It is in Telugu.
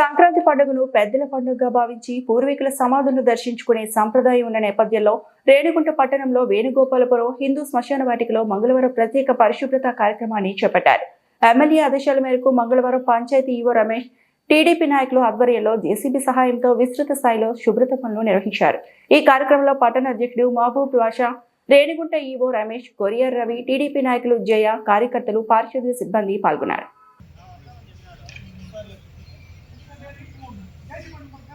సంక్రాంతి పండుగను పెద్దల పండుగగా భావించి పూర్వీకుల సమాధులను దర్శించుకునే సంప్రదాయం ఉన్న నేపథ్యంలో రేణిగుంట పట్టణంలో వేణుగోపాలపురం హిందూ శ్మశాన వాటికలో మంగళవారం ప్రత్యేక పరిశుభ్రత కార్యక్రమాన్ని చేపట్టారు. ఎమ్మెల్యే ఆదేశాల మేరకు మంగళవారం పంచాయతీ ఈవో రమేష్ టీడీపీ నాయకులు ఆధ్వర్యంలో జేసీబీ సహాయంతో విస్తృత స్థాయిలో శుభ్రత పనులు నిర్వహించారు. ఈ కార్యక్రమంలో పట్టణ అధ్యక్షుడు Mahaboob Basha Renigunta EO Ramesh courier Ravi TDP నాయకులు జయ కార్యకర్తలు పారిశుద్ధ్య సిబ్బంది పాల్గొన్నారు. ಕೊಡ್ತಾರ